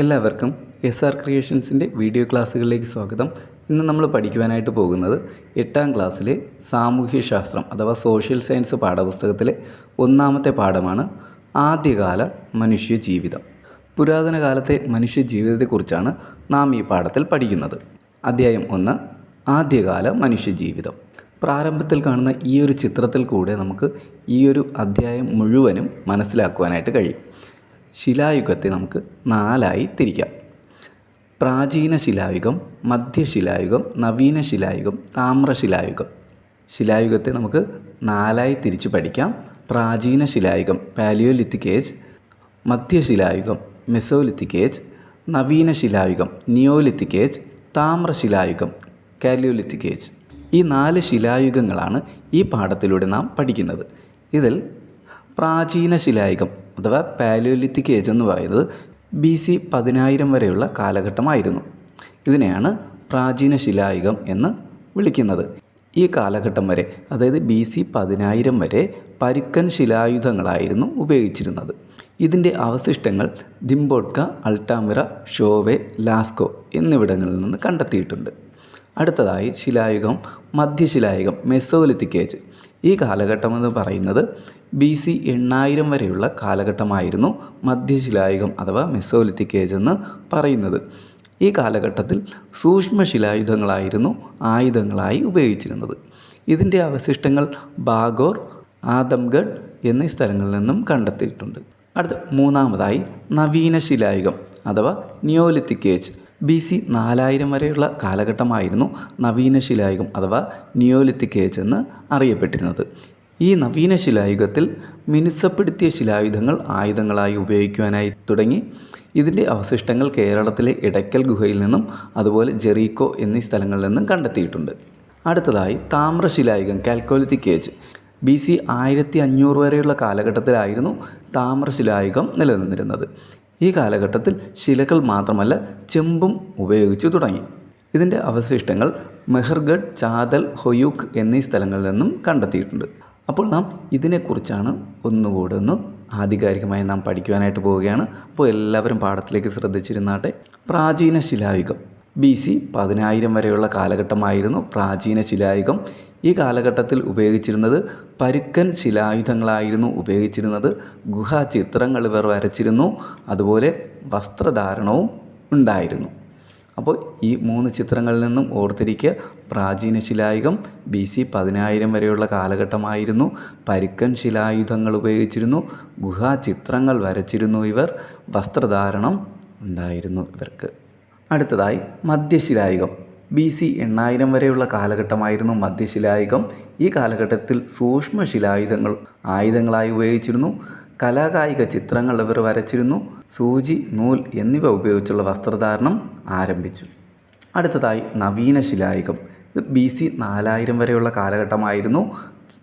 എല്ലാവർക്കും S R ക്രിയേഷൻസിന്റെ video ക്ലാസ്സുകളിലേക്ക് സ്വാഗതം. ഇന്ന് നമ്മൾ പഠിക്കുവാനായിട്ട് പോകുന്നത് എട്ടാം ക്ലാസ്സിലെ സാമൂഹ്യശാസ്ത്രം അഥവാ സോഷ്യൽ സയൻസ് പാഠപുസ്തകത്തിലെ ഒന്നാമത്തെ പാഠമാണ് ആദ്യകാല മനുഷ്യ ജീവിതം പുരാതന കാലത്തെ മനുഷ്യ ജീവിതത്തെക്കുറിച്ചാണ് നാം ഈ പാഠത്തിൽ പഠിക്കുന്നത്. അധ്യായം ഒന്ന് ആദ്യകാല മനുഷ്യ ജീവിതം പ്രാരംഭത്തിൽ കാണുന്ന ഈ ഒരു ചിത്രത്തിൽ കൂടെ നമുക്ക് ഈ ഒരു അധ്യായം മുഴുവനും മനസ്സിലാക്കുവാനായിട്ട് കഴിയും. ശിലായുഗത്തെ നമുക്ക് നാലായി തിരിക്കാം. പ്രാചീന ശിലായുഗം മധ്യശിലായുഗം നവീന ശിലായുഗം താമ്രശിലായുഗം ശിലായുഗത്തെ നമുക്ക് നാലായി തിരിച്ചു പഠിക്കാം. പ്രാചീന ശിലായുഗം പാലിയോലിത്തിക്കേജ് മധ്യശിലായുഗം മെസോലിത്തിക്കേജ് നവീന ശിലായുഗം നിയോലിത്തിക്കേജ് താമ്രശിലായുഗം കാലിയോലിത്തിക് ഏജ്. ഈ നാല് ശിലായുഗങ്ങളാണ് ഈ പാഠത്തിലൂടെ നാം പഠിക്കുന്നത്. ഇതിൽ പ്രാചീന ശിലായുഗം അഥവാ പാലിയോലിത്തിക് ഏജ് എന്ന് പറയുന്നത് ബി സി പതിനായിരം വരെയുള്ള കാലഘട്ടമായിരുന്നു. ഇതിനെയാണ് പ്രാചീന ശിലായുഗം എന്ന് വിളിക്കുന്നത്. ഈ കാലഘട്ടം വരെ അതായത് ബി സി പതിനായിരം വരെ പരുക്കൻ ശിലായുധങ്ങളായിരുന്നു ഉപയോഗിച്ചിരുന്നത്. ഇതിന്റെ അവശിഷ്ടങ്ങൾ ദിംബോട്ക അൾട്ടാമിറ ഷോവെ ലാസ്കോ എന്നിവിടങ്ങളിൽ നിന്ന് കണ്ടെത്തിയിട്ടുണ്ട്. അടുത്തതായി ശിലായുഗം മധ്യശിലായുഗം മെസോലിത്തിക് ഏജ്. ഈ കാലഘട്ടം എന്ന് പറയുന്നത് ബി സി എണ്ണായിരം വരെയുള്ള കാലഘട്ടമായിരുന്നു മധ്യശിലായുഗം അഥവാ മെസോലിത്തിക് ഏജ് എന്ന് പറയുന്നത്. ഈ കാലഘട്ടത്തിൽ സൂക്ഷ്മശിലായുധങ്ങളായിരുന്നു ആയുധങ്ങളായി ഉപയോഗിച്ചിരുന്നത്. ഇതിന്റെ അവശിഷ്ടങ്ങൾ ബാഗോർ ആദംഗഡ് എന്നീ സ്ഥലങ്ങളിൽ നിന്നും കണ്ടെത്തിയിട്ടുണ്ട്. അടുത്ത മൂന്നാമതായി നവീന ശിലായുഗം അഥവാ നിയോലിത്തിക് ഏജ് ബി സി നാലായിരം വരെയുള്ള കാലഘട്ടമായിരുന്നു നവീന ശിലായുഗം അഥവാ നിയോലിത്തിക് ഏജ് എന്ന് അറിയപ്പെട്ടിരുന്നത്. ഈ നവീന ശിലായുഗത്തിൽ മിനുസപ്പെടുത്തിയ ശിലായുധങ്ങൾ ആയുധങ്ങളായി ഉപയോഗിക്കുവാനായി തുടങ്ങി. ഇതിന്റെ അവശിഷ്ടങ്ങൾ കേരളത്തിലെ ഇടയ്ക്കൽ ഗുഹയിൽ നിന്നും അതുപോലെ ജെറീക്കോ എന്നീ സ്ഥലങ്ങളിൽ നിന്നും കണ്ടെത്തിയിട്ടുണ്ട്. അടുത്തതായി താമ്രശിലായുഗം കാൽക്കോലിത്തിക് ഏജ് ബി സി ആയിരത്തി അഞ്ഞൂറ് വരെയുള്ള കാലഘട്ടത്തിലായിരുന്നു താമ്രശിലായുഗം നിലനിന്നിരുന്നത്. ഈ കാലഘട്ടത്തിൽ ശിലകൾ മാത്രമല്ല ചെമ്പും ഉപയോഗിച്ചു തുടങ്ങി. ഇതിന്റെ അവശിഷ്ടങ്ങൾ മെഹർഗഡ് ചാതൽ ഹൊയൂക്ക് എന്നീ സ്ഥലങ്ങളിൽ നിന്നും കണ്ടെത്തിയിട്ടുണ്ട്. അപ്പോൾ നാം ഇതിനെക്കുറിച്ചാണ് ഒന്നുകൂടെ ഒന്ന് ആധികാരികമായി നാം പഠിക്കുവാനായിട്ട് പോവുകയാണ്. അപ്പോൾ എല്ലാവരും പാഠത്തിലേക്ക് ശ്രദ്ധിച്ചിരുന്നാട്ടെ. പ്രാചീന ശിലായുഗം. ബി സി പതിനായിരം വരെയുള്ള കാലഘട്ടമായിരുന്നു പ്രാചീന ശിലായുഗം. ഈ കാലഘട്ടത്തിൽ ഉപയോഗിച്ചിരുന്നത് പരുക്കൻ ശിലായുധങ്ങളായിരുന്നു ഉപയോഗിച്ചിരുന്നത്. ഗുഹാചിത്രങ്ങൾ ഇവർ വരച്ചിരുന്നു. അതുപോലെ വസ്ത്രധാരണവും ഉണ്ടായിരുന്നു. അപ്പോൾ ഈ മൂന്ന് ചിത്രങ്ങളിൽ നിന്നും ഓർത്തിരിക്കുക. പ്രാചീന ശിലായുഗം ബി സി പതിനായിരം വരെയുള്ള കാലഘട്ടമായിരുന്നു. പരുക്കൻ ശിലായുധങ്ങൾ ഉപയോഗിച്ചിരുന്നു. ഗുഹാചിത്രങ്ങൾ വരച്ചിരുന്നു ഇവർ. വസ്ത്രധാരണം ഉണ്ടായിരുന്നു ഇവർക്ക്. അടുത്തതായി മധ്യശിലായുഗം. ബി സി എണ്ണായിരം വരെയുള്ള കാലഘട്ടമായിരുന്നു മധ്യശിലായുഗം. ഈ കാലഘട്ടത്തിൽ സൂക്ഷ്മ ശിലായുധങ്ങൾ ആയുധങ്ങളായി ഉപയോഗിച്ചിരുന്നു. കലാകായിക ചിത്രങ്ങൾ ഇവർ വരച്ചിരുന്നു. സൂചി നൂൽ എന്നിവ ഉപയോഗിച്ചുള്ള വസ്ത്രധാരണം ആരംഭിച്ചു. അടുത്തതായി നവീന ശിലായുഗം ഇത് ബി സി നാലായിരം വരെയുള്ള കാലഘട്ടമായിരുന്നു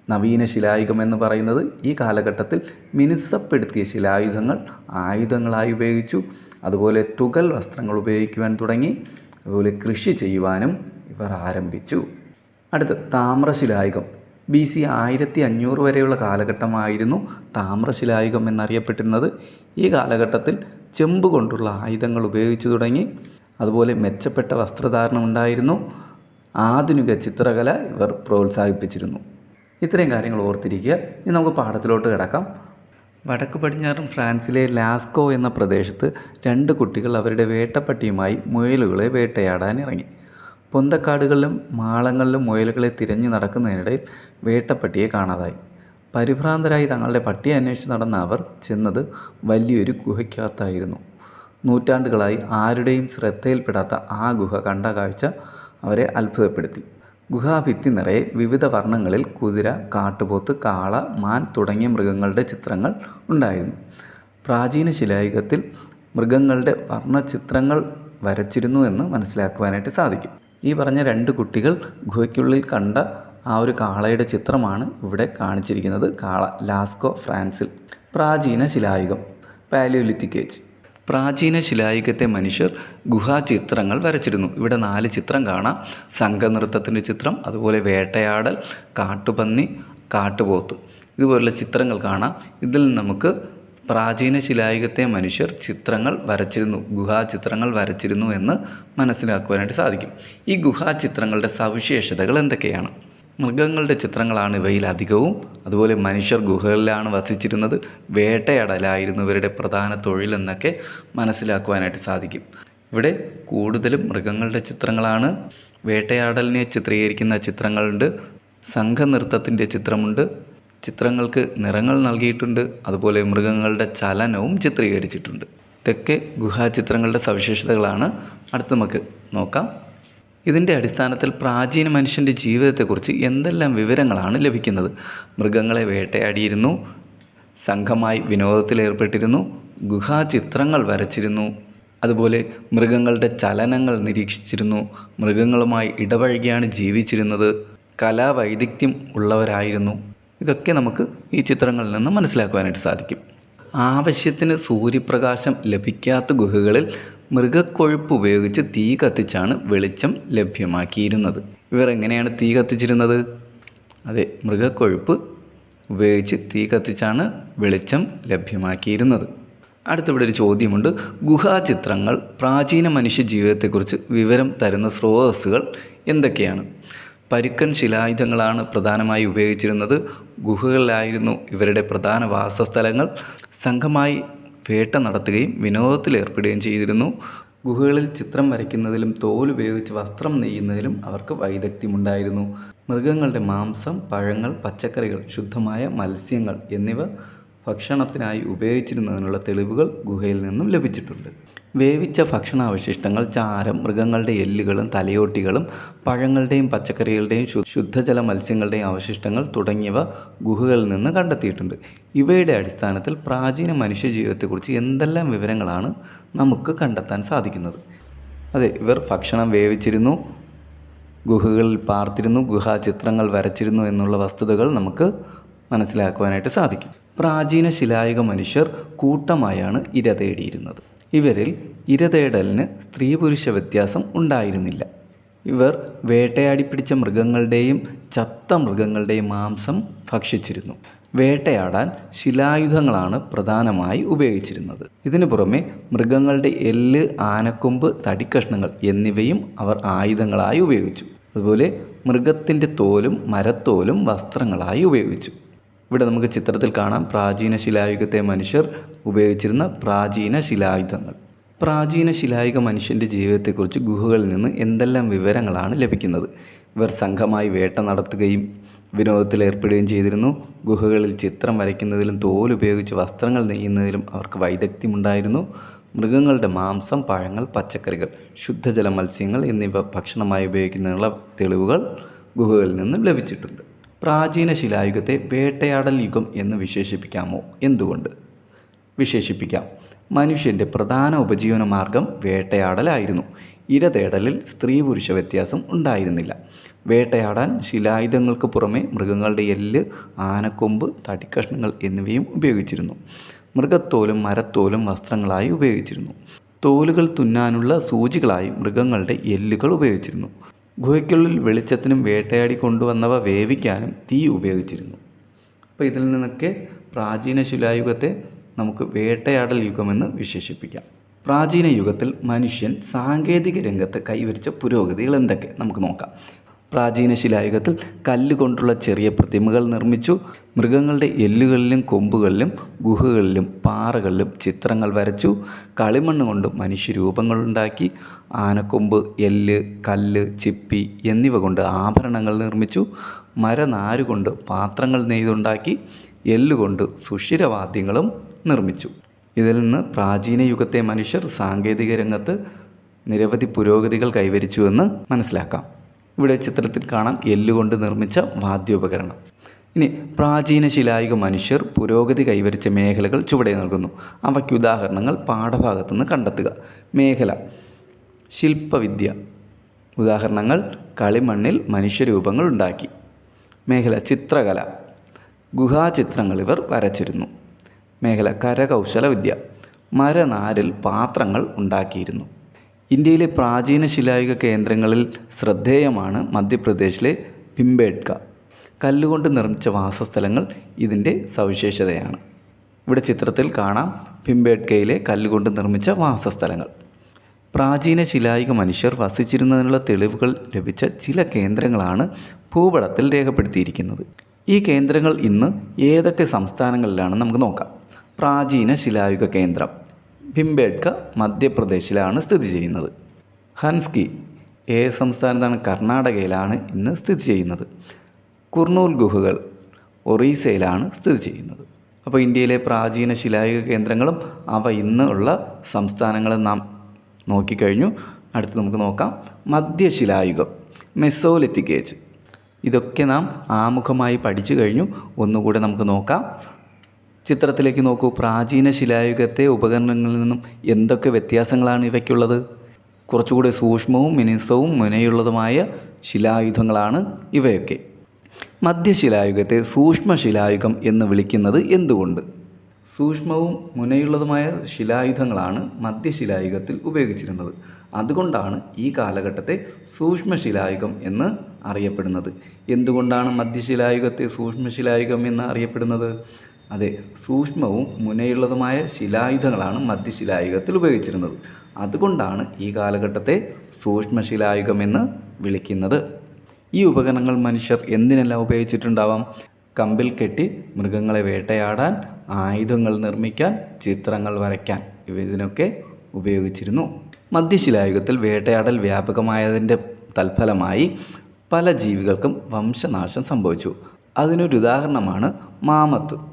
നവീന ശിലായുഗം എന്ന് പറയുന്നത്. ഈ കാലഘട്ടത്തിൽ മിനുസപ്പെടുത്തിയ ശിലായുധങ്ങൾ ആയുധങ്ങളായി ഉപയോഗിച്ചു. അതുപോലെ തുകൽ വസ്ത്രങ്ങൾ ഉപയോഗിക്കുവാൻ തുടങ്ങി. അതുപോലെ കൃഷി ചെയ്യുവാനും ഇവർ ആരംഭിച്ചു. അടുത്ത താമ്രശിലായുഗം. ബി സി ആയിരത്തി അഞ്ഞൂറ് വരെയുള്ള കാലഘട്ടമായിരുന്നു താമ്രശിലായുഗം എന്നറിയപ്പെട്ടിരുന്നത്. ഈ കാലഘട്ടത്തിൽ ചെമ്പ് കൊണ്ടുള്ള ആയുധങ്ങൾ ഉപയോഗിച്ചു തുടങ്ങി. അതുപോലെ മെച്ചപ്പെട്ട വസ്ത്രധാരണം ഉണ്ടായിരുന്നു. ആധുനിക ചിത്രകല ഇവർ പ്രോത്സാഹിപ്പിച്ചിരുന്നു. ഇത്രയും കാര്യങ്ങൾ ഓർത്തിരിക്കുക. ഇനി നമുക്ക് പാഠത്തിലോട്ട് കിടക്കാം. വടക്ക് പടിഞ്ഞാറൻ ഫ്രാൻസിലെ ലാസ്കോ എന്ന പ്രദേശത്ത് രണ്ട് കുട്ടികൾ അവരുടെ വേട്ടപ്പട്ടിയുമായി മുയലുകളെ വേട്ടയാടാൻ ഇറങ്ങി. പൊന്തക്കാടുകളിലും മാളങ്ങളിലും മുയലുകളെ തിരഞ്ഞു നടക്കുന്നതിനിടയിൽ വേട്ടപ്പട്ടിയെ കാണാതായി. പരിഭ്രാന്തരായി തങ്ങളുടെ പട്ടിയെ അന്വേഷിച്ച് നടന്ന അവർ ചെന്നത് വലിയൊരു ഗുഹയ്ക്കകത്തായിരുന്നു. നൂറ്റാണ്ടുകളായി ആരുടെയും ശ്രദ്ധയിൽപ്പെടാത്ത ആ ഗുഹ കണ്ട കാഴ്ച അവരെ അത്ഭുതപ്പെടുത്തി. ഗുഹാഭിത്തി നിറയെ വിവിധ വർണങ്ങളിൽ കുതിര കാട്ടുപോത്ത് കാള മാൻ തുടങ്ങിയ മൃഗങ്ങളുടെ ചിത്രങ്ങൾ ഉണ്ടായിരുന്നു. പ്രാചീന ശിലായുഗത്തിൽ മൃഗങ്ങളുടെ വർണചിത്രങ്ങൾ വരച്ചിരുന്നു എന്ന് മനസ്സിലാക്കുവാനായിട്ട് സാധിക്കും. ഈ പറഞ്ഞ രണ്ട് കുട്ടികൾ ഗുഹയ്ക്കുള്ളിൽ കണ്ട ആ ഒരു കാളയുടെ ചിത്രമാണ് ഇവിടെ കാണിച്ചിരിക്കുന്നത്. കാള ലാസ്കോ ഫ്രാൻസിൽ. പ്രാചീന ശിലായുഗം. പാലിയോലിത്തിക് ഏജ് പ്രാചീന ശിലായുഗത്തെ മനുഷ്യർ ഗുഹാചിത്രങ്ങൾ വരച്ചിരുന്നു. ഇവിടെ നാല് ചിത്രം കാണാം. സംഘനൃത്തത്തിന്റെ ചിത്രം അതുപോലെ വേട്ടയാടൽ കാട്ടുപന്നി കാട്ടുപോത്ത്. ഇതുപോലുള്ള ചിത്രങ്ങൾ കാണാം. ഇതിൽ നമുക്ക് പ്രാചീന ശിലായുഗത്തെ മനുഷ്യർ ചിത്രങ്ങൾ വരച്ചിരുന്നു. ഗുഹാചിത്രങ്ങൾ വരച്ചിരുന്നു എന്ന് മനസ്സിലാക്കുവാനായിട്ട് സാധിക്കും. ഈ ഗുഹാചിത്രങ്ങളുടെ സവിശേഷതകൾ എന്തൊക്കെയാണ്? മൃഗങ്ങളുടെ ചിത്രങ്ങളാണ് ഇവയിൽ അധികവും. അതുപോലെ മനുഷ്യർ ഗുഹകളിലാണ് വസിച്ചിരുന്നത്. വേട്ടയാടലായിരുന്നു ഇവരുടെ പ്രധാന തൊഴിലെന്നൊക്കെ മനസ്സിലാക്കുവാനായിട്ട് സാധിക്കും. ഇവിടെ കൂടുതലും മൃഗങ്ങളുടെ ചിത്രങ്ങളാണ്. വേട്ടയാടലിനെ ചിത്രീകരിക്കുന്ന ചിത്രങ്ങളുണ്ട്. സംഘനൃത്തത്തിന്റെ ചിത്രമുണ്ട്. ചിത്രങ്ങൾക്ക് നിറങ്ങൾ നൽകിയിട്ടുണ്ട്. അതുപോലെ മൃഗങ്ങളുടെ ചലനവും ചിത്രീകരിച്ചിട്ടുണ്ട്. ഇതൊക്കെ ഗുഹാചിത്രങ്ങളുടെ സവിശേഷതകളാണ്. അടുത്ത് നമുക്ക് നോക്കാം. ഇതിന്റെ അടിസ്ഥാനത്തിൽ പ്രാചീന മനുഷ്യന്റെ ജീവിതത്തെക്കുറിച്ച് എന്തെല്ലാം വിവരങ്ങളാണ് ലഭിക്കുന്നത്? മൃഗങ്ങളെ വേട്ടയാടിയിരുന്നു സംഘമായി വിനോദത്തിലേർപ്പെട്ടിരുന്നു ഗുഹാചിത്രങ്ങൾ വരച്ചിരുന്നു അതുപോലെ മൃഗങ്ങളുടെ ചലനങ്ങൾ നിരീക്ഷിച്ചിരുന്നു മൃഗങ്ങളുമായി ഇടപഴകിയാണ് ജീവിച്ചിരുന്നത് കലാവൈദഗ്ധ്യം ഉള്ളവരായിരുന്നു. ഇതൊക്കെ നമുക്ക് ഈ ചിത്രങ്ങളിൽ നിന്ന് മനസ്സിലാക്കുവാനായിട്ട് സാധിക്കും. ആവശ്യത്തിന് സൂര്യപ്രകാശം ലഭിക്കാത്ത ഗുഹകളിൽ മൃഗക്കൊഴുപ്പ് ഉപയോഗിച്ച് തീ കത്തിച്ചാണ് വെളിച്ചം ലഭ്യമാക്കിയിരുന്നത്. ഇവർ എങ്ങനെയാണ് തീ കത്തിച്ചിരുന്നത്? അതെ മൃഗക്കൊഴുപ്പ് ഉപയോഗിച്ച് തീ കത്തിച്ചാണ് വെളിച്ചം ലഭ്യമാക്കിയിരുന്നത്. അടുത്തിവിടെ ഒരു ചോദ്യമുണ്ട്. ഗുഹാചിത്രങ്ങൾ പ്രാചീന മനുഷ്യ ജീവിതത്തെക്കുറിച്ച് വിവരം തരുന്ന സ്രോതസ്സുകൾ എന്തൊക്കെയാണ്? പരുക്കൻ ശിലായുധങ്ങളാണ് പ്രധാനമായി ഉപയോഗിച്ചിരുന്നത്. ഗുഹകളിലായിരുന്നു ഇവരുടെ പ്രധാന വാസസ്ഥലങ്ങൾ. സംഘമായി വേട്ട നടത്തുകയും വിനോദത്തിലേർപ്പെടുകയും ചെയ്തിരുന്നു. ഗുഹകളിൽ ചിത്രം വരയ്ക്കുന്നതിലും തോൽ ഉപയോഗിച്ച് വസ്ത്രം നെയ്യുന്നതിലും അവർക്ക് വൈദഗ്ധ്യമുണ്ടായിരുന്നു. മൃഗങ്ങളുടെ മാംസം പഴങ്ങൾ പച്ചക്കറികൾ ശുദ്ധമായ മത്സ്യങ്ങൾ എന്നിവ ഭക്ഷണത്തിനായി ഉപയോഗിച്ചിരുന്നതിനുള്ള തെളിവുകൾ ഗുഹയിൽ നിന്നും ലഭിച്ചിട്ടുണ്ട്. വേവിച്ച ഭക്ഷണാവശിഷ്ടങ്ങൾ ചാരം മൃഗങ്ങളുടെ എല്ലുകളും തലയോട്ടികളും പഴങ്ങളുടെയും പച്ചക്കറികളുടെയും ശുദ്ധജല മത്സ്യങ്ങളുടെയും അവശിഷ്ടങ്ങൾ തുടങ്ങിയവ ഗുഹകളിൽ നിന്ന് കണ്ടെത്തിയിട്ടുണ്ട്. ഇവയുടെ അടിസ്ഥാനത്തിൽ പ്രാചീന മനുഷ്യ ജീവിതത്തെക്കുറിച്ച് എന്തെല്ലാം വിവരങ്ങളാണ് നമുക്ക് കണ്ടെത്താൻ സാധിക്കുന്നത്? അതെ ഇവർ ഭക്ഷണം വേവിച്ചിരുന്നു ഗുഹകളിൽ പാർത്തിരുന്നു ഗുഹാചിത്രങ്ങൾ വരച്ചിരുന്നു എന്നുള്ള വസ്തുതകൾ നമുക്ക് മനസ്സിലാക്കുവാനായിട്ട് സാധിക്കും. പ്രാചീന ശിലായുഗ മനുഷ്യർ കൂട്ടമായാണ് ഇര തേടിയിരുന്നത്. ഇവരിൽ ഇര തേടലിന് സ്ത്രീ പുരുഷ വ്യത്യാസം ഉണ്ടായിരുന്നില്ല. ഇവർ വേട്ടയാടി പിടിച്ച മൃഗങ്ങളുടെയും ചത്ത മൃഗങ്ങളുടെയും മാംസം ഭക്ഷിച്ചിരുന്നു. വേട്ടയാടാൻ ശിലായുധങ്ങളാണ് പ്രധാനമായി ഉപയോഗിച്ചിരുന്നത്. ഇതിനു പുറമെ മൃഗങ്ങളുടെ എല്ല് ആനക്കൊമ്പ് തടിക്കഷ്ണങ്ങൾ എന്നിവയും അവർ ആയുധങ്ങളായി ഉപയോഗിച്ചു. അതുപോലെ മൃഗത്തിന്റെ തോലും മരത്തോലും വസ്ത്രങ്ങളായി ഉപയോഗിച്ചു. ഇവിടെ നമുക്ക് ചിത്രത്തിൽ കാണാം പ്രാചീന ശിലായുഗത്തെ മനുഷ്യർ ഉപയോഗിച്ചിരുന്ന പ്രാചീന ശിലായുധങ്ങൾ. പ്രാചീന ശിലായുഗ മനുഷ്യന്റെ ജീവിതത്തെക്കുറിച്ച് ഗുഹകളിൽ നിന്ന് എന്തെല്ലാം വിവരങ്ങളാണ് ലഭിക്കുന്നത്? ഇവർ സംഘമായി വേട്ട നടത്തുകയും വിനോദത്തിൽ ഏർപ്പെടുകയും ചെയ്തിരുന്നു. ഗുഹകളിൽ ചിത്രം വരയ്ക്കുന്നതിലും തോൽ ഉപയോഗിച്ച് വസ്ത്രങ്ങൾ നെയ്യുന്നതിലും അവർക്ക് വൈദഗ്ധ്യമുണ്ടായിരുന്നു. മൃഗങ്ങളുടെ മാംസം പഴങ്ങൾ പച്ചക്കറികൾ ശുദ്ധജല മത്സ്യങ്ങൾ എന്നിവ ഭക്ഷണമായി ഉപയോഗിക്കുന്നതിനുള്ള തെളിവുകൾ ഗുഹകളിൽ നിന്നും ലഭിച്ചിട്ടുണ്ട്. പ്രാചീന ശിലായുഗത്തെ വേട്ടയാടൽ യുഗം എന്ന് വിശേഷിപ്പിക്കാമോ? എന്തുകൊണ്ട്? വിശേഷിപ്പിക്കാം. മനുഷ്യന്റെ പ്രധാന ഉപജീവന മാർഗം വേട്ടയാടലായിരുന്നു. ഇരതേടലിൽ സ്ത്രീ പുരുഷ വ്യത്യാസം ഉണ്ടായിരുന്നില്ല. വേട്ടയാടാൻ ശിലായുധങ്ങൾക്ക് പുറമെ മൃഗങ്ങളുടെ എല്ല് ആനക്കൊമ്പ് തടിക്കഷ്ണങ്ങൾ എന്നിവയും ഉപയോഗിച്ചിരുന്നു. മൃഗത്തോലും മരത്തോലും വസ്ത്രങ്ങളായി ഉപയോഗിച്ചിരുന്നു. തോലുകൾ തുന്നാനുള്ള സൂചികളായി മൃഗങ്ങളുടെ എല്ലുകൾ ഉപയോഗിച്ചിരുന്നു. ഗുഹയ്ക്കുള്ളിൽ വെളിച്ചത്തിനും വേട്ടയാടി കൊണ്ടുവന്നവ വേവിക്കാനും തീ ഉപയോഗിച്ചിരുന്നു. അപ്പോൾ ഇതിൽ നിന്നൊക്കെ പ്രാചീന ശിലായുഗത്തെ നമുക്ക് വേട്ടയാടൽ യുഗമെന്ന് വിശേഷിപ്പിക്കാം. പ്രാചീന യുഗത്തിൽ മനുഷ്യൻ സാങ്കേതിക രംഗത്ത് കൈവരിച്ച പുരോഗതികൾ എന്തൊക്കെ? നമുക്ക് നോക്കാം. പ്രാചീന ശിലായുഗത്തിൽ കല്ലുകൊണ്ടുള്ള ചെറിയ പ്രതിമകൾ നിർമ്മിച്ചു. മൃഗങ്ങളുടെ എല്ലുകളിലും കൊമ്പുകളിലും ഗുഹകളിലും പാറകളിലും ചിത്രങ്ങൾ വരച്ചു. കളിമണ്ണ് കൊണ്ട് മനുഷ്യരൂപങ്ങളുണ്ടാക്കി ആനക്കൊമ്പ് എല്ല് കല്ല് ചിപ്പി എന്നിവ കൊണ്ട് ആഭരണങ്ങൾ നിർമ്മിച്ചു. മരനാരുകൊണ്ട് പാത്രങ്ങൾ നെയ്തുണ്ടാക്കി. എല്ലുകൊണ്ട് സുഷിരവാദ്യങ്ങളും നിർമ്മിച്ചു. ഇതിൽ നിന്ന് പ്രാചീന യുഗത്തെ മനുഷ്യർ സാങ്കേതിക രംഗത്ത് നിരവധി പുരോഗതികൾ കൈവരിച്ചുവെന്ന് മനസ്സിലാക്കാം. ഇവിടെ ചിത്രത്തിൽ കാണാം എല്ലുകൊണ്ട് നിർമ്മിച്ച വാദ്യോപകരണം. ഇനി പ്രാചീന ശിലായുഗ മനുഷ്യർ പുരോഗതി കൈവരിച്ച മേഖലകൾ ചുവടെ നൽകുന്നു. അവയ്ക്ക് ഉദാഹരണങ്ങൾ പാഠഭാഗത്തുനിന്ന് കണ്ടെത്തുക. മേഖല ശില്പവിദ്യ. ഉദാഹരണങ്ങൾ കളിമണ്ണിൽ മനുഷ്യരൂപങ്ങൾ ഉണ്ടാക്കി. മേഖല ചിത്രകല. ഗുഹാചിത്രങ്ങൾ ഇവർ വരച്ചിരുന്നു. മേഖല കരകൗശല വിദ്യ മരനാരിൽ പാത്രങ്ങൾ ഉണ്ടാക്കിയിരുന്നു. ഇന്ത്യയിലെ പ്രാചീന ശിലായുഗ കേന്ദ്രങ്ങളിൽ ശ്രദ്ധേയമാണ് മധ്യപ്രദേശിലെ പിംബേഡ്ക കല്ലുകൊണ്ട് നിർമ്മിച്ച വാസസ്ഥലങ്ങൾ ഇതിന്റെ സവിശേഷതയാണ്. ഇവിടെ ചിത്രത്തിൽ കാണാം പിംബേഡ്കയിലെ കല്ലുകൊണ്ട് നിർമ്മിച്ച വാസസ്ഥലങ്ങൾ. പ്രാചീന ശിലായുഗ മനുഷ്യർ വസിച്ചിരുന്നതിനുള്ള തെളിവുകൾ ലഭിച്ച ചില കേന്ദ്രങ്ങളാണ് ഭൂപടത്തിൽ രേഖപ്പെടുത്തിയിരിക്കുന്നത്. ഈ കേന്ദ്രങ്ങൾ ഇന്ന് ഏതൊക്കെ സംസ്ഥാനങ്ങളിലാണ് നമുക്ക് നോക്കാം. പ്രാചീന ശിലായുഗ കേന്ദ്രം. ഭിംബേട്ക മധ്യപ്രദേശിലാണ് സ്ഥിതി ചെയ്യുന്നത്. ഹൻസ്കി ഏത് സംസ്ഥാനത്താണ് കർണാടകയിലാണ് ഇന്ന് സ്ഥിതി ചെയ്യുന്നത്. കുർണൂൽ ഗുഹകൾ ഒറീസയിലാണ് സ്ഥിതി ചെയ്യുന്നത്. അപ്പോൾ ഇന്ത്യയിലെ പ്രാചീന ശിലായുഗ കേന്ദ്രങ്ങളും അവ ഇന്നുള്ള സംസ്ഥാനങ്ങളും നാം നോക്കിക്കഴിഞ്ഞു. അടുത്ത് നമുക്ക് നോക്കാം. മധ്യശിലായുഗം മെസോലിത്തിക് ഏജ് ഇതൊക്കെ നാം ആമുഖമായി പഠിച്ചു കഴിഞ്ഞു. ഒന്നുകൂടെ നമുക്ക് നോക്കാം. ചിത്രത്തിലേക്ക് നോക്കൂ. പ്രാചീന ശിലായുഗത്തെ ഉപകരണങ്ങളിൽ നിന്നും എന്തൊക്കെ വ്യത്യാസങ്ങളാണ് ഇവയ്ക്കുള്ളത്? കുറച്ചുകൂടി സൂക്ഷ്മവും മിനുസവും മുനയുള്ളതുമായ ശിലായുധങ്ങളാണ് ഇവയൊക്കെ. മധ്യശിലായുഗത്തെ സൂക്ഷ്മശിലായുഗം എന്ന് വിളിക്കുന്നത് എന്തുകൊണ്ട്? സൂക്ഷ്മവും മുനയുള്ളതുമായ ശിലായുധങ്ങളാണ് മധ്യശിലായുഗത്തിൽ ഉപയോഗിച്ചിരുന്നത്. അതുകൊണ്ടാണ് ഈ കാലഘട്ടത്തെ സൂക്ഷ്മശിലായുഗം എന്ന് അറിയപ്പെടുന്നത്. എന്തുകൊണ്ടാണ് മധ്യശിലായുഗത്തെ സൂക്ഷ്മശിലായുഗം എന്ന് അറിയപ്പെടുന്നത്? അതെ സൂക്ഷ്മവും മുനയുള്ളതുമായ ശിലായുധങ്ങളാണ് മധ്യശിലായുഗത്തിൽ ഉപയോഗിച്ചിരുന്നത്. അതുകൊണ്ടാണ് ഈ കാലഘട്ടത്തെ സൂക്ഷ്മശിലായുഗമെന്ന് വിളിക്കുന്നത്. ഈ ഉപകരണങ്ങൾ മനുഷ്യർ എന്തിനെല്ലാം ഉപയോഗിച്ചിട്ടുണ്ടാവാം? കമ്പിൽ കെട്ടി മൃഗങ്ങളെ വേട്ടയാടാൻ ആയുധങ്ങൾ നിർമ്മിക്കാൻ ചിത്രങ്ങൾ വരയ്ക്കാൻ ഇതിനൊക്കെ ഉപയോഗിച്ചിരുന്നു. മധ്യശിലായുഗത്തിൽ വേട്ടയാടൽ വ്യാപകമായതിന്റെ തൽഫലമായി പല ജീവികൾക്കും വംശനാശം സംഭവിച്ചു. അതിനൊരു ഉദാഹരണമാണ് മാമത്ത്.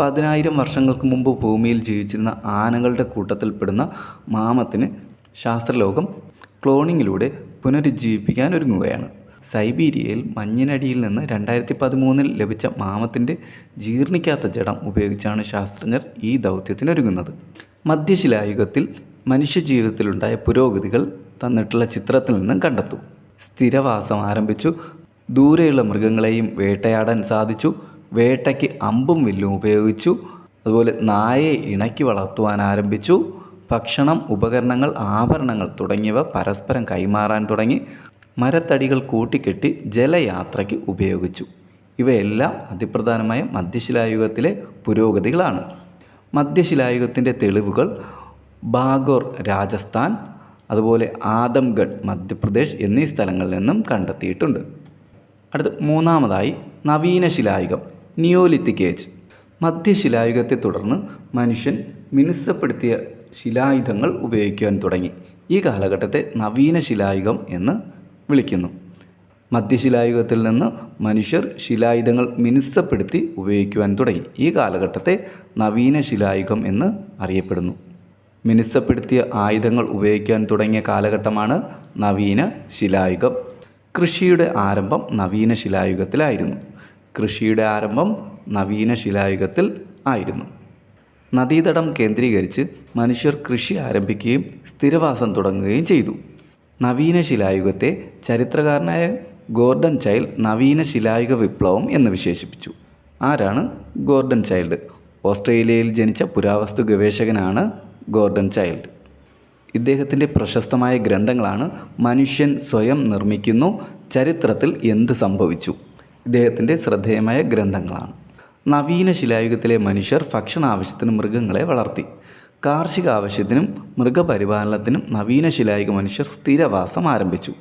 പതിനായിരം വർഷങ്ങൾക്ക് മുമ്പ് ഭൂമിയിൽ ജീവിച്ചിരുന്ന ആനകളുടെ കൂട്ടത്തിൽപ്പെടുന്ന മാമത്തിന് ശാസ്ത്രലോകം ക്ലോണിങ്ങിലൂടെ പുനരുജ്ജീവിപ്പിക്കാൻ ഒരുങ്ങുകയാണ്. സൈബീരിയയിൽ മഞ്ഞിനടിയിൽ നിന്ന് രണ്ടായിരത്തി പതിമൂന്നിൽ ലഭിച്ച മാമത്തിന്റെ ജീർണിക്കാത്ത ജഡം ഉപയോഗിച്ചാണ് ശാസ്ത്രജ്ഞർ ഈ ദൗത്യത്തിനൊരുങ്ങുന്നത്. മധ്യശിലായുഗത്തിൽ മനുഷ്യജീവിതത്തിലുണ്ടായ പുരോഗതികൾ തന്നിട്ടുള്ള ചിത്രത്തിൽ നിന്നും കണ്ടെത്തു. സ്ഥിരവാസം ആരംഭിച്ചു. ദൂരെയുള്ള മൃഗങ്ങളെയും വേട്ടയാടാൻ സാധിച്ചു. വേട്ടയ്ക്ക് അമ്പും വില്ലും ഉപയോഗിച്ചു. അതുപോലെ നായയെ ഇണക്കി വളർത്തുവാൻ ആരംഭിച്ചു. ഭക്ഷണം ഉപകരണങ്ങൾ ആഭരണങ്ങൾ തുടങ്ങിയവ പരസ്പരം കൈമാറാൻ തുടങ്ങി. മരത്തടികൾ കൂട്ടിക്കെട്ടി ജലയാത്രയ്ക്ക് ഉപയോഗിച്ചു. ഇവയെല്ലാം അതിപ്രധാനമായ മധ്യശിലായുഗത്തിലെ പുരോഗതികളാണ്. മധ്യശിലായുഗത്തിന്റെ തെളിവുകൾ ബാഗോർ രാജസ്ഥാൻ അതുപോലെ ആദംഗഡ് മധ്യപ്രദേശ് എന്നീ സ്ഥലങ്ങളിൽ നിന്നും കണ്ടെത്തിയിട്ടുണ്ട്. അടുത്ത് മൂന്നാമതായി നവീന ശിലായുഗം നിയോലിത്തിക് ഏജ് മധ്യശിലായുഗത്തെ തുടർന്ന് മനുഷ്യൻ മിനുസപ്പെടുത്തിയ ശിലായുധങ്ങൾ ഉപയോഗിക്കുവാൻ തുടങ്ങി. ഈ കാലഘട്ടത്തെ നവീന ശിലായുഗം എന്ന് വിളിക്കുന്നു. മധ്യശിലായുഗത്തിൽ നിന്ന് മനുഷ്യർ ശിലായുധങ്ങൾ മിനുസപ്പെടുത്തി ഉപയോഗിക്കുവാൻ തുടങ്ങി. ഈ കാലഘട്ടത്തെ നവീന ശിലായുഗം എന്ന് അറിയപ്പെടുന്നു. മിനുസപ്പെടുത്തിയ ആയുധങ്ങൾ ഉപയോഗിക്കാൻ തുടങ്ങിയ കാലഘട്ടമാണ് നവീന ശിലായുഗം. കൃഷിയുടെ ആരംഭം നവീന ശിലായുഗത്തിലായിരുന്നു. കൃഷിയുടെ ആരംഭം നവീന ശിലായുഗത്തിൽ ആയിരുന്നു. നദീതടം കേന്ദ്രീകരിച്ച് മനുഷ്യർ കൃഷി ആരംഭിക്കുകയും സ്ഥിരവാസം തുടങ്ങുകയും ചെയ്തു. നവീന ശിലായുഗത്തെ ചരിത്രകാരനായ ഗോർഡൻ ചൈൽഡ് നവീന ശിലായുഗ വിപ്ലവം എന്ന് വിശേഷിപ്പിച്ചു. ആരാണ് ഗോർഡൻ ചൈൽഡ്? ഓസ്ട്രേലിയയിൽ ജനിച്ച പുരാവസ്തു ഗവേഷകനാണ് ഗോർഡൻ ചൈൽഡ്. ഇദ്ദേഹത്തിന്റെ പ്രശസ്തമായ ഗ്രന്ഥങ്ങളാണ് മനുഷ്യൻ സ്വയം നിർമ്മിക്കുന്നു ചരിത്രത്തിൽ എന്ത് സംഭവിച്ചു. ഇദ്ദേഹത്തിന്റെ ശ്രദ്ധേയമായ ഗ്രന്ഥങ്ങളാണ്. നവീന ശിലായുഗത്തിലെ മനുഷ്യർ ഭക്ഷണ ആവശ്യത്തിന് മൃഗങ്ങളെ വളർത്തി. കാർഷിക ആവശ്യത്തിനും മൃഗപരിപാലനത്തിനും നവീന ശിലായുഗ മനുഷ്യർ സ്ഥിരവാസം ആരംഭിച്ചു.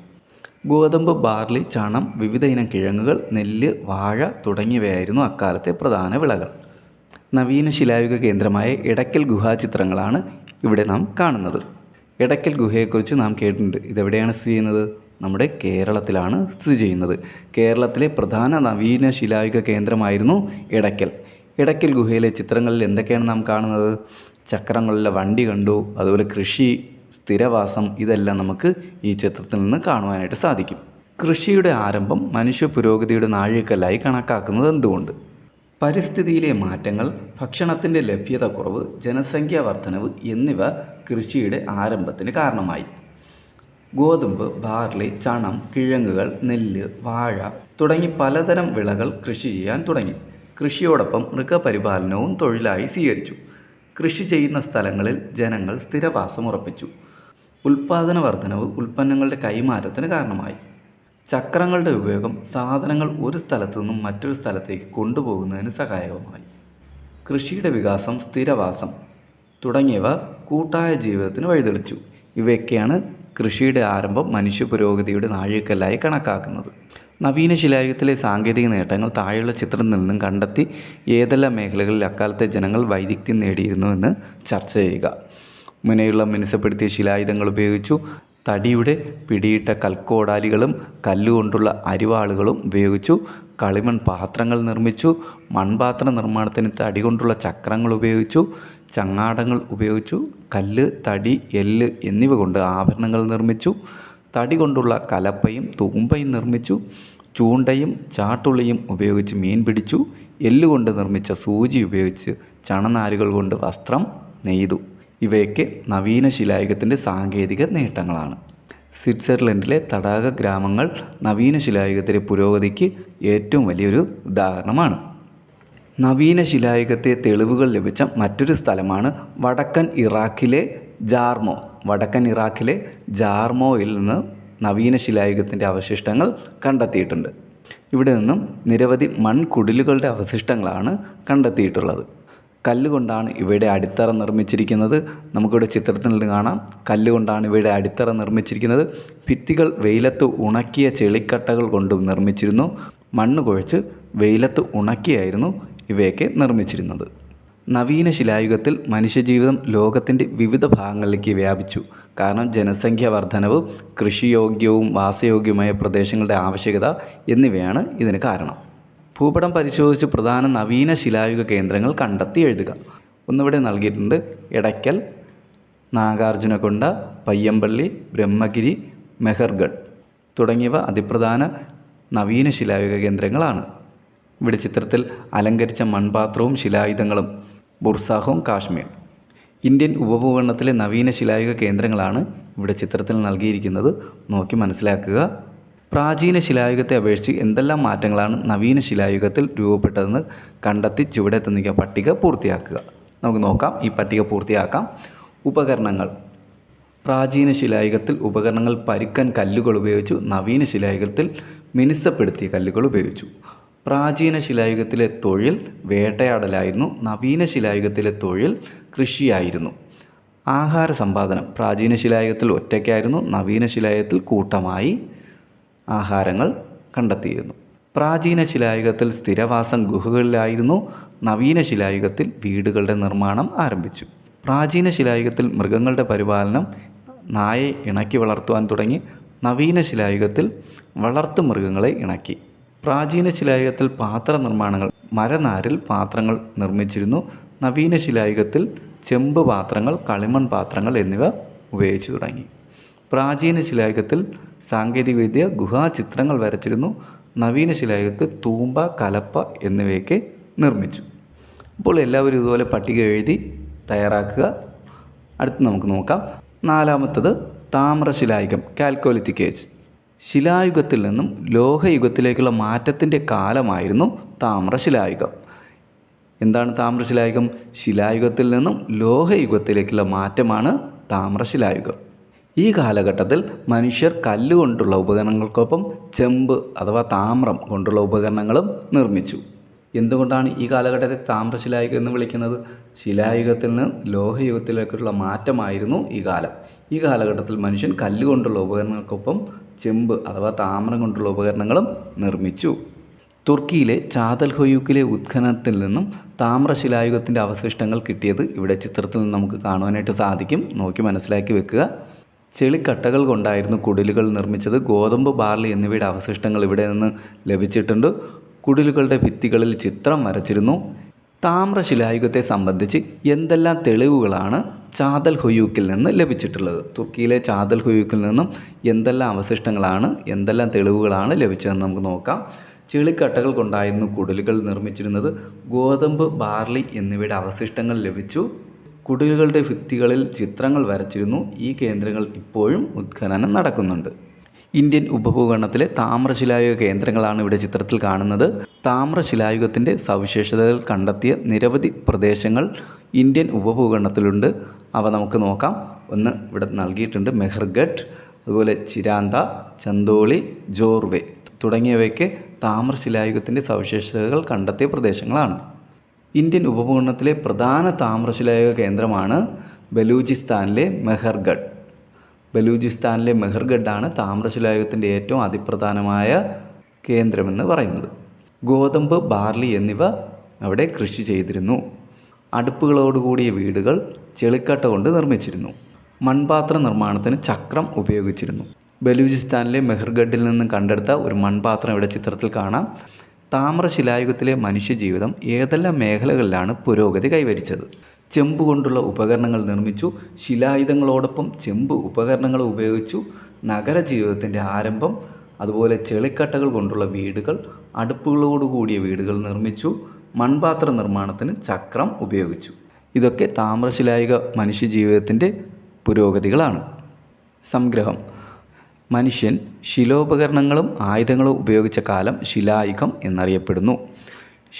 ഗോതമ്പ് ബാർലി ചണം വിവിധ ഇനം കിഴങ്ങുകൾ നെല്ല് വാഴ തുടങ്ങിയവയായിരുന്നു അക്കാലത്തെ പ്രധാന വിളകൾ. നവീന ശിലായുഗ കേന്ദ്രമായ ഇടയ്ക്കൽ ഗുഹാചിത്രങ്ങളാണ് ഇവിടെ നാം കാണുന്നത്. ഇടയ്ക്കൽ ഗുഹയെക്കുറിച്ച് നാം കേട്ടിട്ടുണ്ട്. ഇതെവിടെയാണ് സ്ഥിതി ചെയ്യുന്നത്? നമ്മുടെ കേരളത്തിലാണ് സ്ഥിതി ചെയ്യുന്നത്. കേരളത്തിലെ പ്രധാന നവീന ശിലായുഗ കേന്ദ്രമായിരുന്നു ഇടയ്ക്കൽ ഇടയ്ക്കൽ ഗുഹയിലെ ചിത്രങ്ങളിൽ എന്തൊക്കെയാണ് നാം കാണുന്നത്? ചക്രങ്ങളിലെ വണ്ടി കണ്ടു അതുപോലെ കൃഷി സ്ഥിരവാസം ഇതെല്ലാം നമുക്ക് ഈ ചിത്രത്തിൽ നിന്ന് കാണുവാനായിട്ട് സാധിക്കും. കൃഷിയുടെ ആരംഭം മനുഷ്യ പുരോഗതിയുടെ നാഴികക്കല്ലായി കണക്കാക്കുന്നത് എന്തുകൊണ്ട്? പരിസ്ഥിതിയിലെ മാറ്റങ്ങൾ ഭക്ഷണത്തിന്റെ ലഭ്യത കുറവ് ജനസംഖ്യാ വർധനവ് എന്നിവ കൃഷിയുടെ ആരംഭത്തിന് കാരണമായി. ഗോതമ്പ് ബാർലി ചണം കിഴങ്ങുകൾ നെല്ല് വാഴ തുടങ്ങി പലതരം വിളകൾ കൃഷി ചെയ്യാൻ തുടങ്ങി. കൃഷിയോടൊപ്പം മൃഗപരിപാലനവും തൊഴിലായി സ്വീകരിച്ചു. കൃഷി ചെയ്യുന്ന സ്ഥലങ്ങളിൽ ജനങ്ങൾ സ്ഥിരവാസം ഉറപ്പിച്ചു. ഉൽപാദന വർധനവ് ഉൽപ്പന്നങ്ങളുടെ കൈമാറ്റത്തിന് കാരണമായി. ചക്രങ്ങളുടെ ഉപയോഗം സാധനങ്ങൾ ഒരു സ്ഥലത്തു നിന്നും മറ്റൊരു സ്ഥലത്തേക്ക് കൊണ്ടുപോകുന്നതിന് സഹായകമായി. കൃഷിയുടെ വികാസം സ്ഥിരവാസം തുടങ്ങിയവ കൂട്ടായ ജീവിതത്തിന് വഴിതെളിച്ചു. ഇവയൊക്കെയാണ് കൃഷിയുടെ ആരംഭം മനുഷ്യ പുരോഗതിയുടെ നാഴികക്കല്ലായി കണക്കാക്കുന്നത്. നവീന ശിലായുഗത്തിലെ സാങ്കേതിക നേട്ടങ്ങൾ താഴെയുള്ള ചിത്രത്തിൽ നിന്നും കണ്ടെത്തി ഏതെല്ലാം മേഖലകളിൽ അക്കാലത്തെ ജനങ്ങൾ വൈദഗ്ധ്യം നേടിയിരുന്നുവെന്ന് ചർച്ച ചെയ്യുക. മുനയുള്ള മിനുസപ്പെടുത്തിയ ശിലായുധങ്ങൾ ഉപയോഗിച്ചു തടിയുടെ പിടിയിട്ട കൽക്കോടാലികളും കല്ലുകൊണ്ടുള്ള അരിവാളുകളും ഉപയോഗിച്ചു. കളിമൺ പാത്രങ്ങൾ നിർമ്മിച്ചു. മൺപാത്ര നിർമ്മാണത്തിന് തടി കൊണ്ടുള്ള ചക്രങ്ങൾ ഉപയോഗിച്ചു. ചങ്ങാടങ്ങൾ ഉപയോഗിച്ചു. കല്ല് തടി എല്ല് എന്നിവ കൊണ്ട് ആഭരണങ്ങൾ നിർമ്മിച്ചു. തടി കൊണ്ടുള്ള കലപ്പയും തൂമ്പയും നിർമ്മിച്ചു. ചൂണ്ടയും ചാട്ടുള്ളിയും ഉപയോഗിച്ച് മീൻ പിടിച്ചു. എല്ലുകൊണ്ട് നിർമ്മിച്ച സൂചി ഉപയോഗിച്ച് ചണനാരുകൾ കൊണ്ട് വസ്ത്രം നെയ്തു. ഇവയൊക്കെ നവീന ശിലായുഗത്തിന്റെ സാങ്കേതിക നേട്ടങ്ങളാണ്. സ്വിറ്റ്സർലൻഡിലെ തടാക ഗ്രാമങ്ങൾ നവീന ശിലായുഗത്തിലെ പുരോഗതിക്ക് ഏറ്റവും വലിയൊരു ഉദാഹരണമാണ്. നവീന ശിലായുഗത്തെ തെളിവുകൾ ലഭിച്ച മറ്റൊരു സ്ഥലമാണ് വടക്കൻ ഇറാഖിലെ ജാർമോ. വടക്കൻ ഇറാഖിലെ ജാർമോയിൽ നിന്ന് നവീന ശിലായുഗത്തിന്റെ അവശിഷ്ടങ്ങൾ കണ്ടെത്തിയിട്ടുണ്ട്. ഇവിടെ നിന്നും നിരവധി മൺകുടിലുകളുടെ അവശിഷ്ടങ്ങളാണ് കണ്ടെത്തിയിട്ടുള്ളത്. കല്ലുകൊണ്ടാണ് ഇവയുടെ അടിത്തറ നിർമ്മിച്ചിരിക്കുന്നത്. നമുക്കിവിടെ ചിത്രത്തിൽ കാണാം. കല്ലുകൊണ്ടാണ് ഇവയുടെ അടിത്തറ നിർമ്മിച്ചിരിക്കുന്നത്. ഭിത്തികൾ വെയിലത്ത് ഉണക്കിയ ചെളിക്കട്ടകൾ കൊണ്ടും നിർമ്മിച്ചിരുന്നു. മണ്ണ് കുഴച്ച് വെയിലത്ത് ഉണക്കിയായിരുന്നു ഇവയൊക്കെ നിർമ്മിച്ചിരുന്നത്. നവീന ശിലായുഗത്തിൽ മനുഷ്യജീവിതം ലോകത്തിന്റെ വിവിധ ഭാഗങ്ങളിലേക്ക് വ്യാപിച്ചു. കാരണം ജനസംഖ്യ വർധനവ് കൃഷിയോഗ്യവും വാസയോഗ്യവുമായ പ്രദേശങ്ങളുടെ ആവശ്യകത എന്നിവയാണ് ഇതിന് കാരണം. ഭൂപടം പരിശോധിച്ച് പ്രധാന നവീന ശിലായുഗ കേന്ദ്രങ്ങൾ കണ്ടെത്തി എഴുതുക. ഒന്നിവിടെ നൽകിയിട്ടുണ്ട് എടയ്ക്കൽ നാഗാർജുനകൊണ്ട പയ്യമ്പള്ളി ബ്രഹ്മഗിരി മെഹർഗഡ് തുടങ്ങിയവ അതിപ്രധാന നവീന ശിലായുഗ കേന്ദ്രങ്ങളാണ്. ഇവിടെ ചിത്രത്തിൽ അലങ്കരിച്ച മൺപാത്രവും ശിലായുധങ്ങളും ബുർസാഹവും കാശ്മീർ. ഇന്ത്യൻ ഉപഭൂഖണ്ഡത്തിലെ നവീന ശിലായുഗ കേന്ദ്രങ്ങളാണ് ഇവിടെ ചിത്രത്തിൽ നൽകിയിരിക്കുന്നത്. നോക്കി മനസ്സിലാക്കുക. പ്രാചീന ശിലായുഗത്തെ അപേക്ഷിച്ച് എന്തെല്ലാം മാറ്റങ്ങളാണ് നവീന ശിലായുഗത്തിൽ രൂപപ്പെട്ടതെന്ന് കണ്ടെത്തി ചുവടെ തന്നിരിക്കുന്ന പട്ടിക പൂർത്തിയാക്കുക. നമുക്ക് നോക്കാം. ഈ പട്ടിക പൂർത്തിയാക്കാം. ഉപകരണങ്ങൾ. പ്രാചീന ശിലായുഗത്തിൽ ഉപകരണങ്ങൾ പരുക്കൻ കല്ലുകൾ ഉപയോഗിച്ചു. നവീന ശിലായുഗത്തിൽ മിനുസപ്പെടുത്തിയ കല്ലുകൾ ഉപയോഗിച്ചു. പ്രാചീന ശിലായുഗത്തിലെ തൊഴിൽ വേട്ടയാടലായിരുന്നു. നവീന ശിലായുഗത്തിലെ തൊഴിൽ കൃഷിയായിരുന്നു. ആഹാര സമ്പാദനം. പ്രാചീന ശിലായുഗത്തിൽ ഒറ്റയ്ക്കായിരുന്നു. നവീന ശിലായുഗത്തിൽ കൂട്ടമായി ആഹാരങ്ങൾ കണ്ടെത്തിയിരുന്നു. പ്രാചീന ശിലായുഗത്തിൽ സ്ഥിരവാസം ഗുഹകളിലായിരുന്നു നവീന ശിലായുഗത്തിൽ വീടുകളുടെ നിർമ്മാണം ആരംഭിച്ചു. പ്രാചീന ശിലായുഗത്തിൽ മൃഗങ്ങളുടെ പരിപാലനം നായെ ഇണക്കി വളർത്തുവാൻ തുടങ്ങി നവീന ശിലായുഗത്തിൽ വളർത്തു മൃഗങ്ങളെ ഇണക്കി. പ്രാചീന ശിലായുഗത്തിൽ പാത്ര നിർമ്മാണങ്ങൾ മരനാരിൽ പാത്രങ്ങൾ നിർമ്മിച്ചിരുന്നു. നവീന ശിലായുഗത്തിൽ ചെമ്പ് പാത്രങ്ങൾ കളിമൺ പാത്രങ്ങൾ എന്നിവ ഉപയോഗിച്ചു തുടങ്ങി. പ്രാചീന ശിലായുഗത്തിൽ സാങ്കേതികവിദ്യ ഗുഹാചിത്രങ്ങൾ വരച്ചിരുന്നു. നവീന ശിലായുഗത്ത് തൂമ്പ കലപ്പ എന്നിവയൊക്കെ നിർമ്മിച്ചു. അപ്പോൾ എല്ലാവരും ഇതുപോലെ പട്ടിക എഴുതി തയ്യാറാക്കുക. അടുത്ത് നമുക്ക് നോക്കാം. നാലാമത്തത് താമ്രശിലായുഗം കാൽക്കോലിത്തിക് ഏജ്. ശിലായുഗത്തിൽ നിന്നും ലോഹയുഗത്തിലേക്കുള്ള മാറ്റത്തിന്റെ കാലമായിരുന്നു താമ്രശിലായുഗം എന്താണ് താമ്രശിലായുഗം ശിലായുഗത്തിൽ നിന്നും ലോഹയുഗത്തിലേക്കുള്ള മാറ്റമാണ് താമ്രശിലായുഗം ഈ കാലഘട്ടത്തിൽ മനുഷ്യർ കല്ലുകൊണ്ടുള്ള ഉപകരണങ്ങൾക്കൊപ്പം ചെമ്പ് അഥവാ താമ്രം കൊണ്ടുള്ള ഉപകരണങ്ങളും നിർമ്മിച്ചു. എന്തുകൊണ്ടാണ് ഈ കാലഘട്ടത്തെ താമ്രശിലായുഗം എന്ന് വിളിക്കുന്നത്? ശിലായുഗത്തിൽ നിന്ന് ലോഹയുഗത്തിലേക്കുള്ള മാറ്റമായിരുന്നു ഈ കാലം. ഈ കാലഘട്ടത്തിൽ മനുഷ്യൻ കല്ലുകൊണ്ടുള്ള ഉപകരണങ്ങൾക്കൊപ്പം ചെമ്പ് അഥവാ താമ്രം കൊണ്ടുള്ള ഉപകരണങ്ങളും നിർമ്മിച്ചു. തുർക്കിയിലെ ചാതൽ ഹൊയൂക്കിലെ ഉത്ഖനനത്തിൽ നിന്നും താമ്രശിലായുഗത്തിന്റെ അവശിഷ്ടങ്ങൾ കിട്ടിയത് ഇവിടെ ചിത്രത്തിൽ നിന്ന് നമുക്ക് കാണുവാനായിട്ട് സാധിക്കും. നോക്കി മനസ്സിലാക്കി വെക്കുക. ചെളിക്കട്ടകൾ കൊണ്ടായിരുന്നു കുടിലുകൾ നിർമ്മിച്ചത്. ഗോതമ്പ് ബാർലി എന്നിവയുടെ അവശിഷ്ടങ്ങൾ ഇവിടെ നിന്ന് ലഭിച്ചിട്ടുണ്ട്. കുടിലുകളുടെ ഭിത്തികളിൽ ചിത്രം വരച്ചിരുന്നു. താമ്രശിലായുഗത്തെ സംബന്ധിച്ച് എന്തെല്ലാം തെളിവുകളാണ് ചാതൽ ഹുയൂക്കിൽ നിന്ന് ലഭിച്ചിട്ടുള്ളത്? തുർക്കിയിലെ ചാതൽ ഹുയൂക്കിൽ നിന്നും എന്തെല്ലാം അവശിഷ്ടങ്ങളാണ് എന്തെല്ലാം തെളിവുകളാണ് ലഭിച്ചതെന്ന് നമുക്ക് നോക്കാം. ചെളിക്കട്ടകൾ കൊണ്ടായിരുന്നു കുടലുകൾ നിർമ്മിച്ചിരുന്നത്. ഗോതമ്പ് ബാർലി എന്നിവയുടെ അവശിഷ്ടങ്ങൾ ലഭിച്ചു. കുടിലുകളുടെ ഭിത്തികളിൽ ചിത്രങ്ങൾ വരച്ചിരുന്നു. ഈ കേന്ദ്രങ്ങൾ ഇപ്പോഴും ഉത്ഖനനം നടക്കുന്നുണ്ട്. ഇന്ത്യൻ ഉപഭൂഖണ്ഡത്തിലെ താമ്രശിലായുഗ കേന്ദ്രങ്ങളാണ് ഇവിടെ ചിത്രത്തിൽ കാണുന്നത്. താമ്രശിലായുഗത്തിന്റെ സവിശേഷതകൾ കണ്ടെത്തിയ നിരവധി പ്രദേശങ്ങൾ ഇന്ത്യൻ ഉപഭൂഖണ്ഡത്തിലുണ്ട്. അവ നമുക്ക് നോക്കാം. ഒന്ന് ഇവിടെ നൽകിയിട്ടുണ്ട് മെഹർഗഡ് അതുപോലെ ചിരാന്ത ചന്തോളി ജോർവേ തുടങ്ങിയവയ്ക്ക് താമ്രശിലായുഗത്തിന്റെ സവിശേഷതകൾ കണ്ടെത്തിയ പ്രദേശങ്ങളാണ്. ഇന്ത്യൻ ഉപഭൂഖണ്ഡത്തിലെ പ്രധാന താമ്രശിലായുഗ കേന്ദ്രമാണ് ബലൂചിസ്ഥാനിലെ മെഹർഗഡ്. ബലൂചിസ്ഥാനിലെ മെഹർഗഡാണ് താമ്രശിലായുഗത്തിന്റെ ഏറ്റവും അതിപ്രധാനമായ കേന്ദ്രമെന്ന് പറയുന്നത്. ഗോതമ്പ് ബാർലി എന്നിവ അവിടെ കൃഷി ചെയ്തിരുന്നു. അടുപ്പുകളോടുകൂടിയ വീടുകൾ ചെളിക്കട്ട കൊണ്ട് നിർമ്മിച്ചിരുന്നു. മൺപാത്ര നിർമ്മാണത്തിന് ചക്രം ഉപയോഗിച്ചിരുന്നു. ബലൂചിസ്ഥാനിലെ മെഹർഗഡിൽ നിന്ന് കണ്ടെടുത്ത ഒരു മൺപാത്രം ഇവിടെ ചിത്രത്തിൽ കാണാം. താമ്രശിലായുഗത്തിലെ മനുഷ്യജീവിതം ഏതെല്ലാം മേഖലകളിലാണ് പുരോഗതി കൈവരിച്ചത്? ചെമ്പ് കൊണ്ടുള്ള ഉപകരണങ്ങൾ നിർമ്മിച്ചു ശിലായുധങ്ങളോടൊപ്പം ചെമ്പ് ഉപകരണങ്ങൾ ഉപയോഗിച്ചു നഗര ജീവിതത്തിന്റെ ആരംഭം അതുപോലെ ചെളിക്കട്ടകൾ കൊണ്ടുള്ള വീടുകൾ അടുപ്പുകളോടുകൂടിയ വീടുകൾ നിർമ്മിച്ചു മൺപാത്ര നിർമ്മാണത്തിന് ചക്രം ഉപയോഗിച്ചു. ഇതൊക്കെ താമ്രശിലായുഗ മനുഷ്യജീവിതത്തിന്റെ പുരോഗതികളാണ്. സംഗ്രഹം. മനുഷ്യൻ ശിലോപകരണങ്ങളും ആയുധങ്ങളും ഉപയോഗിച്ച കാലം ശിലായുഗം എന്നറിയപ്പെടുന്നു.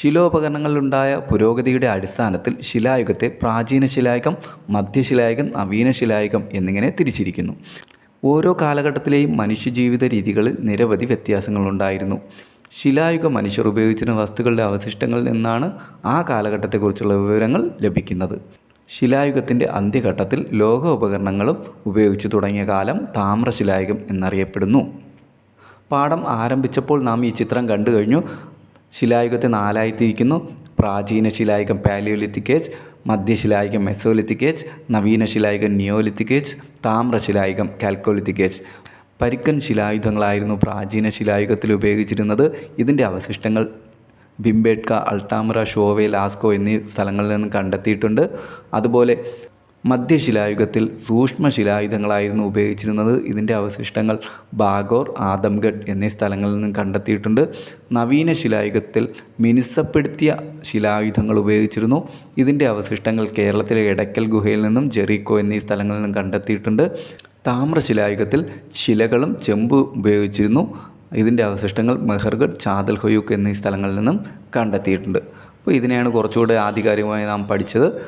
ശിലോപകരണങ്ങളിലുണ്ടായ പുരോഗതിയുടെ അടിസ്ഥാനത്തിൽ ശിലായുഗത്തെ പ്രാചീന ശിലായുഗം മധ്യശിലായുഗം നവീന ശിലായുഗം എന്നിങ്ങനെ തിരിച്ചിരിക്കുന്നു. ഓരോ കാലഘട്ടത്തിലെയും മനുഷ്യജീവിത രീതികളിൽ നിരവധി വ്യത്യാസങ്ങളുണ്ടായിരുന്നു. ശിലായുഗ മനുഷ്യർ ഉപയോഗിച്ചിരുന്ന വസ്തുക്കളുടെ അവശിഷ്ടങ്ങളിൽ നിന്നാണ് ആ കാലഘട്ടത്തെക്കുറിച്ചുള്ള വിവരങ്ങൾ ലഭിക്കുന്നത്. ശിലായുഗത്തിന്റെ അന്ത്യഘട്ടത്തിൽ ലോഹ ഉപകരണങ്ങളും ഉപയോഗിച്ചു തുടങ്ങിയ കാലം താമ്രശിലായുഗം എന്നറിയപ്പെടുന്നു. പാഠം ആരംഭിച്ചപ്പോൾ നാം ഈ ചിത്രം കണ്ടു കഴിഞ്ഞു. ശിലായുഗത്തെ നാലായി തിരിക്കുന്നു പ്രാചീന ശിലായുഗം പാലിയോലിത്തിക് ഏജ് മധ്യശിലായുഗം മെസോലിത്തിക് ഏജ് നവീന ശിലായുഗം നിയോലിത്തിക് ഏജ് താമ്രശിലായുഗം കാൽക്കോലിത്തിക് ഏജ് പരിക്കൻ ശിലായുധങ്ങളായിരുന്നു പ്രാചീന ശിലായുഗത്തിൽ ഉപയോഗിച്ചിരുന്നത്. ഇതിന്റെ അവശിഷ്ടങ്ങൾ ബിംബേഡ്ക അൾട്ടാമറ ഷോവെ ലാസ്കോ എന്നീ സ്ഥലങ്ങളിൽ നിന്ന് കണ്ടെത്തിയിട്ടുണ്ട്. അതുപോലെ മധ്യശിലായുഗത്തിൽ സൂക്ഷ്മ ശിലായുധങ്ങളായിരുന്നു ഉപയോഗിച്ചിരുന്നത്. ഇതിന്റെ അവശിഷ്ടങ്ങൾ ബാഗോർ ആദംഗഡ് എന്നീ സ്ഥലങ്ങളിൽ നിന്നും കണ്ടെത്തിയിട്ടുണ്ട്. നവീന ശിലായുഗത്തിൽ മിനുസപ്പെടുത്തിയ ശിലായുധങ്ങൾ ഉപയോഗിച്ചിരുന്നു. ഇതിന്റെ അവശിഷ്ടങ്ങൾ കേരളത്തിലെ എടക്കൽ ഗുഹയിൽ നിന്നും ജെറീക്കോ എന്നീ സ്ഥലങ്ങളിൽ നിന്നും കണ്ടെത്തിയിട്ടുണ്ട്. താമ്രശിലായുഗത്തിൽ ശിലകളും ചെമ്പ് ഉപയോഗിച്ചിരുന്നു. ഇതിന്റെ അവശിഷ്ടങ്ങൾ മെഹർഗഡ് ചാതൽ ഹൊയൂക്ക് എന്നീ സ്ഥലങ്ങളിൽ നിന്നും കണ്ടെത്തിയിട്ടുണ്ട്. അപ്പോൾ ഇതിനെയാണ് കുറച്ചുകൂടെ ആധികാരികമായി നാം പഠിച്ചത്.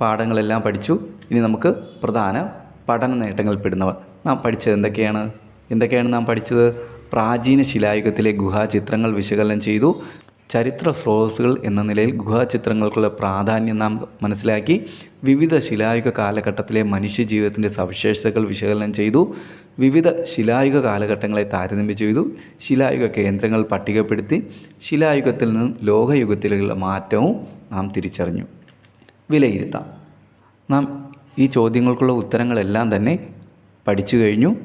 പാഠങ്ങളെല്ലാം പഠിച്ചു. ഇനി നമുക്ക് പ്രധാന പഠന നേട്ടങ്ങളിൽപ്പെടുന്നവ നാം പഠിച്ചത് എന്തൊക്കെയാണ്? എന്തൊക്കെയാണ് നാം പഠിച്ചത്? പ്രാചീന ശിലായുഗത്തിലെ ഗുഹാചിത്രങ്ങൾ വിശകലനം ചെയ്തു. ചരിത്ര സ്രോതസ്സുകൾ എന്ന നിലയിൽ ഗുഹാചിത്രങ്ങൾക്കുള്ള പ്രാധാന്യം നാം മനസ്സിലാക്കി വിവിധ ശിലായുഗ കാലഘട്ടത്തിലെ മനുഷ്യജീവിതത്തിന്റെ സവിശേഷതകൾ വിശകലനം ചെയ്തു വിവിധ ശിലായുഗ കാലഘട്ടങ്ങളെ താരതമ്യം ചെയ്തു ശിലായുഗ കേന്ദ്രങ്ങൾ പട്ടികപ്പെടുത്തി ശിലായുഗത്തിൽ നിന്നും ലോകയുഗത്തിലുള്ള മാറ്റവും നാം തിരിച്ചറിഞ്ഞു. വിലയിരുത്താം. നാം ഈ ചോദ്യങ്ങൾക്കുള്ള ഉത്തരങ്ങളെല്ലാം തന്നെ പഠിച്ചു കഴിഞ്ഞു.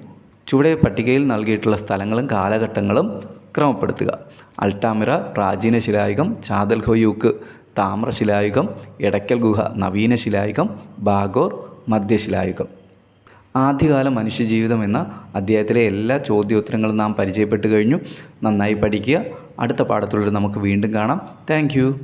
ചുവടെ പട്ടികയിൽ നൽകിയിട്ടുള്ള സ്ഥലങ്ങളും കാലഘട്ടങ്ങളും ക്രമപ്പെടുത്തുക അൾട്ടാമിറ പ്രാചീന ശിലായുഗം ചാതൽ ഹൊയൂക്ക് താമ്രശിലായുഗം എടക്കൽ ഗുഹ നവീന ശിലായുഗം ബാഗോർ മധ്യശിലായുഗം ആദ്യകാല മനുഷ്യജീവിതം എന്ന അധ്യായത്തിലെ എല്ലാ ചോദ്യോത്തരങ്ങളും നാം പരിചയപ്പെട്ട് കഴിഞ്ഞു. നന്നായി പഠിക്കുക. അടുത്ത പാഠത്തിലൂടെ നമുക്ക് വീണ്ടും കാണാം. താങ്ക്